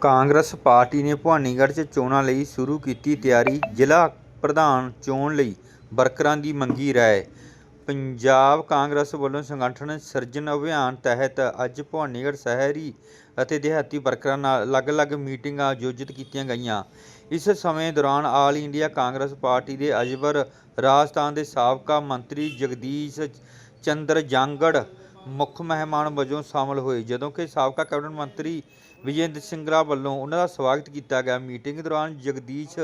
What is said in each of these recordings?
Congress party ਨੇ ਭਵਾਨੀਗੜ੍ਹ 'ਚ ਚੋਣਾਂ ਲਈ ਸ਼ੁਰੂ ਕੀਤੀ ਤਿਆਰੀ। ਜ਼ਿਲ੍ਹਾ ਪ੍ਰਧਾਨ ਚੋਣ ਲਈ ਵਰਕਰਾਂ ਦੀ ਮੰਗੀ ਰਾਏ। ਪੰਜਾਬ ਕਾਂਗਰਸ ਵੱਲੋਂ ਸੰਗਠਨ ਸਿਰਜਣ ਅਭਿਆਨ ਤਹਿਤ ਅੱਜ ਭਵਾਨੀਗੜ੍ਹ ਸ਼ਹਿਰੀ ਅਤੇ ਦਿਹਾਤੀ ਵਰਕਰਾਂ ਨਾਲ ਅਲੱਗ-ਅਲੱਗ ਮੀਟਿੰਗਾਂ ਆਯੋਜਿਤ ਕੀਤੀਆਂ ਗਈਆਂ। ਇਸ ਸਮੇਂ ਦੌਰਾਨ ਆਲ ਇੰਡੀਆ ਕਾਂਗਰਸ ਪਾਰਟੀ ਦੇ ਅਜਵਰ ਰਾਜਸਥਾਨ ਦੇ ਸਾਬਕਾ ਮੰਤਰੀ ਜਗਦੀਸ਼ ਚੰਦਰ ਜਾਂਗੜ ਮੁੱਖ ਮਹਿਮਾਨ ਵਜੋਂ ਸ਼ਾਮਲ ਹੋਏ, ਜਦੋਂ ਕਿ ਸਾਬਕਾ ਕੈਬਨਿਟ ਮੰਤਰੀ ਵਿਜੇਂਦਰ ਸਿੰਗਲਾ ਵੱਲੋਂ ਉਹਨਾਂ ਦਾ ਸਵਾਗਤ ਕੀਤਾ ਗਿਆ। ਮੀਟਿੰਗ ਦੌਰਾਨ ਜਗਦੀਸ਼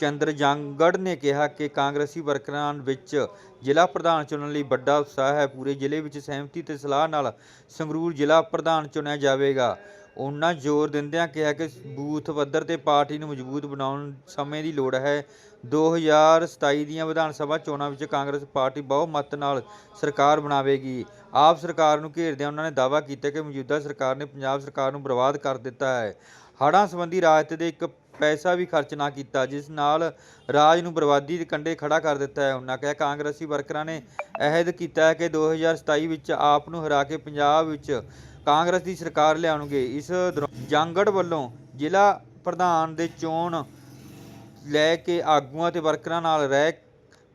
ਚੰਦਰ ਜਾਂਗੜ ਨੇ ਕਿਹਾ ਕਿ ਕਾਂਗਰਸੀ ਵਰਕਰਾਂ ਵਿੱਚ ਜ਼ਿਲ੍ਹਾ ਪ੍ਰਧਾਨ ਚੁਣਨ ਲਈ ਵੱਡਾ ਉਤਸ਼ਾਹ ਹੈ। ਪੂਰੇ ਜ਼ਿਲ੍ਹੇ ਵਿੱਚ ਸਹਿਮਤੀ ਤੇ ਸਲਾਹ ਨਾਲ ਸੰਗਰੂਰ ਜ਼ਿਲ੍ਹਾ ਪ੍ਰਧਾਨ ਚੁਣਿਆ ਜਾਵੇਗਾ। ਉਹਨਾਂ ਜ਼ੋਰ ਦਿੰਦਿਆਂ ਕਿਹਾ ਕਿ ਬੂਥ ਪੱਧਰ ਤੇ ਪਾਰਟੀ ਨੂੰ ਮਜ਼ਬੂਤ ਬਣਾਉਣ ਸਮੇਂ ਦੀ ਲੋੜ ਹੈ। 2027 ਦੀਆਂ ਵਿਧਾਨ ਸਭਾ ਚੋਣਾਂ ਵਿੱਚ ਕਾਂਗਰਸ ਪਾਰਟੀ ਬਹੁਮਤ ਨਾਲ ਸਰਕਾਰ ਬਣਾਵੇਗੀ। ਆਪ ਸਰਕਾਰ ਨੂੰ ਘੇਰਦਿਆਂ ਉਹਨਾਂ ਨੇ ਦਾਅਵਾ ਕੀਤਾ ਕਿ ਮੌਜੂਦਾ ਸਰਕਾਰ ਨੇ ਪੰਜਾਬ ਸਰਕਾਰ ਨੂੰ ਬਰਬਾਦ ਕਰ ਦਿੱਤਾ ਹੈ। ਹੜ੍ਹਾਂ ਸੰਬੰਧੀ ਰਾਜ ਦੇ ਇੱਕ ਪੈਸਾ ਵੀ ਖਰਚ ਨਾ ਕੀਤਾ, ਜਿਸ ਨਾਲ ਰਾਜ ਨੂੰ ਬਰਬਾਦੀ ਦੇ ਕੰਢੇ ਖੜਾ ਕਰ ਦਿੱਤਾ ਹੈ। ਉਹਨਾਂ ਕਿਹਾ, ਕਾਂਗਰਸੀ ਵਰਕਰਾਂ ਨੇ ਅਹਿਦ ਕੀਤਾ ਹੈ ਕਿ 2027 ਵਿੱਚ ਆਪ ਨੂੰ ਹਰਾ ਕੇ ਪੰਜਾਬ ਵਿੱਚ ਕਾਂਗਰਸ ਦੀ ਸਰਕਾਰ ਲਿਆਉਣਗੇ। ਇਸ ਦੌਰਾਨ ਜਾਂਗੜ ਵੱਲੋਂ ਜ਼ਿਲ੍ਹਾ ਪ੍ਰਧਾਨ ਦੇ ਚੋਣ ਲੈ ਕੇ ਆਗੂਆਂ ਤੇ ਵਰਕਰਾਂ ਨਾਲ ਰਹਿ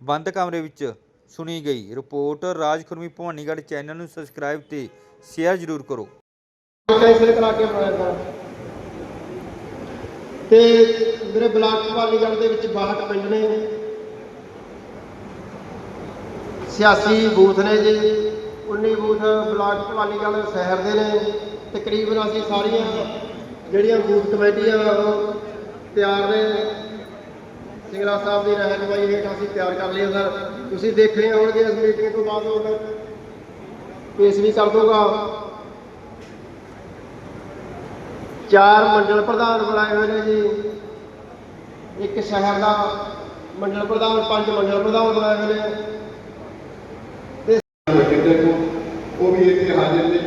ਬੰਦ ਕਮਰੇ ਵਿੱਚ ਸੁਣੀ ਗਈ। ਰਿਪੋਰਟ ਰਾਜ ਖੁਰਮੀ ਭਵਾਨੀਗੜ੍ਹ ਚੈਨਲ ਨੂੰ ਸਬਸਕ੍ਰਾਈਬ ਤੇ ਸ਼ੇਅਰ ਜ਼ਰੂਰ ਕਰੋ। ਕੈਂਸਲ ਤੇ ਮੇਰੇ ਬਲਾਕ ਭਵਾਨੀਗੜ੍ਹ ਦੇ ਵਿੱਚ 62 ਪਿੰਡ ਨੇ ਸਿਆਸੀ ਬੂਥ ਨੇ ਜੀ। 19 ਬੂਥ ਬਲਾਕ ਭਵਾਨੀਗੜ੍ਹ ਸ਼ਹਿਰ ਦੇ ਨੇ। ਤਕਰੀਬਨ ਅਸੀਂ ਸਾਰੀਆਂ ਜਿਹੜੀਆਂ ਬੂਥ ਕਮੇਟੀਆਂ ਉਹ ਤਿਆਰ ਨੇ, ਸਿੰਗਲਾ ਸਾਹਿਬ ਦੀ ਰਹਿਨਮਾਈ ਹੇਠ ਅਸੀਂ ਤਿਆਰ ਕਰ ਲਈਆਂ ਸਰ। ਤੁਸੀਂ ਦੇਖ ਰਹੇ ਹੋਣਗੇ ਇਸ ਮੀਟਿੰਗ ਤੋਂ ਬਾਅਦ ਉਹ ਪੇਸ਼ ਵੀ ਕਰ ਦੂੰਗਾ ਚਾਰ ਮੰਡਲ ਪ੍ਰਧਾਨ ਬਣਾਏ ਹੋਏ ਨੇ ਜੀ। ਇੱਕ ਸ਼ਹਿਰ ਦਾ ਮੰਡਲ ਪ੍ਰਧਾਨ, ਪੰਜ ਮੰਡਲ ਪ੍ਰਧਾਨ ਬਣਾਏ ਹੋਏ ਨੇ ਬਠਿੰਡੇ ਤੋਂ ਉਹ ਵੀ ਇੱਥੇ ਹਾਜ਼ਰ ਨੇ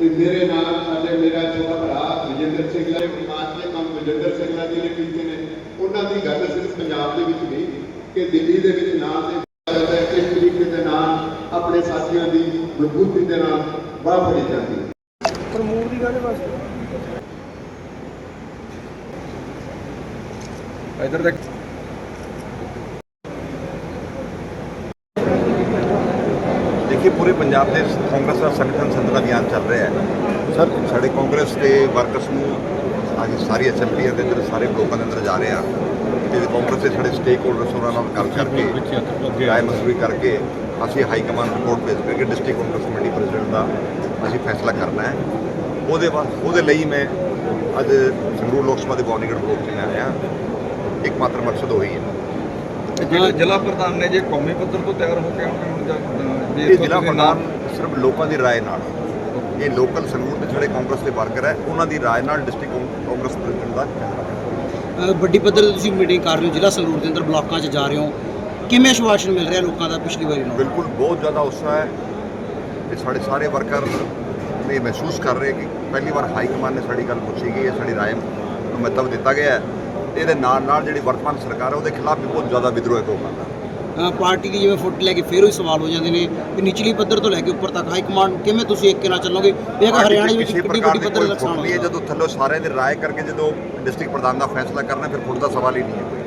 ਤੇ ਮੇਰੇ ਨਾਲ ਸਾਡੇ ਮੇਰਾ ਛੋਟਾ ਭਰਾ ਵਿਜੇਂਦਰ ਸਿੰਘ ਲੈ ਮਾਸਟਰ ਕੰਮ ਵਿਜੇਂਦਰ ਸਿੰਘ ਲੈ ਜੀ ਨੇ ਕੀਤੇ ਨੇ ਉਹਨਾਂ ਦੀ ਗੱਲ ਸਿਰਫ ਪੰਜਾਬ ਦੇ ਵਿੱਚ ਨਹੀਂ ਕਿ ਦਿੱਲੀ ਦੇ ਵਿੱਚ ਨਾਂ ਦੇ ਕਰਦਾ ਹੈ ਕਿਸ ਤਰੀਕੇ ਦੇ ਨਾਲ ਆਪਣੇ ਸਾਥੀਆਂ ਦੀ ਮਜ਼ਬੂਤੀ ਦੇ ਨਾਲ ਬਾਹ ਫੜੀ ਜਾਂਦੀ ਹੈ। ਪ੍ਰਮੋਟ ਦੀ ਗੱਲ ਬਸ। ਇਧਰ ਦੇਖ। ਦੇਖੀਏ ਪੂਰੇ ਪੰਜਾਬ ਦੇ ਕਾਂਗਰਸ ਦਾ ਸੰਗਠਨ ਸੰਦਰਾ ਅਭਿਆਨ ਚੱਲ ਰਿਹਾ ਹੈ। ਸਰ। ਸਾਡੇ ਕਾਂਗਰਸ ਦੇ ਵਰਕਰਸ ਨੂੰ ਅੱਜ ਸਾਰੀ ਅਸੈਂਬਲੀ ਦੇ ਅੰਦਰ ਸਾਰੇ ਲੋਕਾਂ ਦੇ ਅੰਦਰ ਜਾ ਰਿਹਾ ਆ ਤੇ ਕਾਂਗਰਸ ਦੇ ਸਾਡੇ ਸਟੇਕ ਹੋਲਡਰਸ ਉਹਨਾਂ ਨਾਲ ਗੱਲ ਕਰਕੇ ਰਾਏ ਮਸੂਰੀ ਕਰਕੇ ਅਸੀਂ ਹਾਈ ਕਮਾਂਡ ਰਿਪੋਰਟ ਭੇਜ ਕਰਕੇ ਡਿਸਟ੍ਰਿਕਟ ਕਾਂਗਰਸ ਕਮੇਟੀ ਪ੍ਰੈਜ਼ੀਡੈਂਟ ਦਾ ਅਸੀਂ ਫੈਸਲਾ ਕਰਨਾ ਹੈ। ਉਹਦੇ ਬਾਅਦ ਉਹਦੇ ਲਈ ਮੈਂ ਅੱਜ ਸੰਗਰੂਰ ਲੋਕ ਸਭਾ ਦੇ ਬੌਨੀਗੜ ਬਲੋਕ 'ਚ ਆਇਆ। ਇੱਕ ਮਾਤਰ ਮਕਸਦ ਹੋਈ ਹੈ। ਜਿਹੜੇ ਜ਼ਿਲ੍ਹਾ ਪ੍ਰਧਾਨ ਨੇ ਜੇ ਕੌਮੀ ਪੱਧਰ ਤੋਂ ਤਿਆਰ ਹੋ ਕੇ ਆਉਣਗੇ ਹੁਣ ਜਾਂ ਜੇ ਇਹ ਜ਼ਿਲ੍ਹਾ ਤੁਸੀਂ ਨਾ- ਪ੍ਰਧਾਨ ਸਿਰਫ ਲੋਕਾਂ ਦੀ رائے ਨਾਲ ਇਹ ਲੋਕਲ ਸੰਗਰੂਰ ਦੇ ਜਿਹੜੇ ਕਾਂਗਰਸ ਦੇ ਵਰਕਰ ਹੈ ਉਹਨਾਂ ਦੀ رائے ਨਾਲ ਡਿਸਟ੍ਰਿਕਟ ਕਾਂਗਰਸ ਪ੍ਰੈਜ਼ੀਡੈਂਟ ਦਾ ਫੈਸਲਾ ਕਰਨਾ ਅ, ਵੱਡੀ ਪੱਧਰ ਤੇ ਤੁਸੀਂ ਮੀਟਿੰਗ ਕਰ ਰਹੇ ਹੋ ਜ਼ਿਲ੍ਹਾ ਸੰਗਰੂਰ ਦੇ ਅੰਦਰ ਬਲਾਕਾਂ 'ਚ ਜਾ ਰਹੇ ਹੋ ਕਿਵੇਂ ਆਸ਼ਵਾਸਨ ਮਿਲ ਰਿਹਾ ਲੋਕਾਂ ਦਾ ਪਿਛਲੀ ਵਾਰੀ ਨਾਲੋਂ ਬਿਲਕੁਲ ਬਹੁਤ ਜ਼ਿਆਦਾ ਉਤਸ਼ਾਹ ਹੈ ਇਹ ਸਾਡੇ ਸਾਰੇ ਵਰਕਰ ਨੇ ਮਹਿਸੂਸ ਕਰ ਰਹੇ ਕਿ ਪਹਿਲੀ ਵਾਰ ਹਾਈ ਕਮਾਂਡ ਨੇ ਸਾਡੀ ਗੱਲ ਪੁੱਛੀ ਗਈ ਹੈ ਸਾਡੀ رائے ਨੂੰ ਮਹੱਤਵ ਦਿੱਤਾ ਗਿਆ ਹੈ ਤੇ ਇਹਦੇ ਨਾਲ ਨਾਲ ਜਿਹੜੀ ਵਰਤਮਾਨ ਸਰਕਾਰ ਹੈ ਉਹਦੇ ਖਿਲਾਫ ਵੀ ਬਹੁਤ ਜ਼ਿਆਦਾ ਵਿਦਰੋਹ ਹੈ ਲੋਕਾਂ ਦਾ ਅ, ਪਾਰਟੀ ਦੀ ਜਿਵੇਂ ਫੁੱਟ ਲੈ ਕੇ ਫੇਰ ਉਹੀ ਸਵਾਲ ਹੋ ਜਾਂਦੇ ਨੇ ਕਿ ਨਿਚਲੀ ਪੱਧਰ ਤੋਂ ਲੈ ਕੇ ਉੱਪਰ ਤੱਕ ਹਾਈ ਕਮਾਂਡ ਕਿਵੇਂ ਤੁਸੀਂ ਇੱਕ ਨਾਲ ਚੱਲੋਗੇ? ਇਹ ਕਿ ਹਰਿਆਣਾ ਵਿੱਚ ਕਿੰਨੀ ਵੱਡੀ ਪੱਧਰ ਦਾ ਨੁਕਸਾਨ ਹੋਇਆ ਜਦੋਂ ਥੱਲੋਂ ਸਾਰਿਆਂ ਦੀ ਰਾਏ ਕਰਕੇ ਜਦੋਂ ਡਿਸਟ੍ਰਿਕਟ ਪ੍ਰਧਾਨ ਦਾ ਫੈਸਲਾ ਕਰਨਾ ਫਿਰ ਫੁੱਟ ਦਾ ਸਵਾਲ ਹੀ ਨਹੀਂ ਹੈ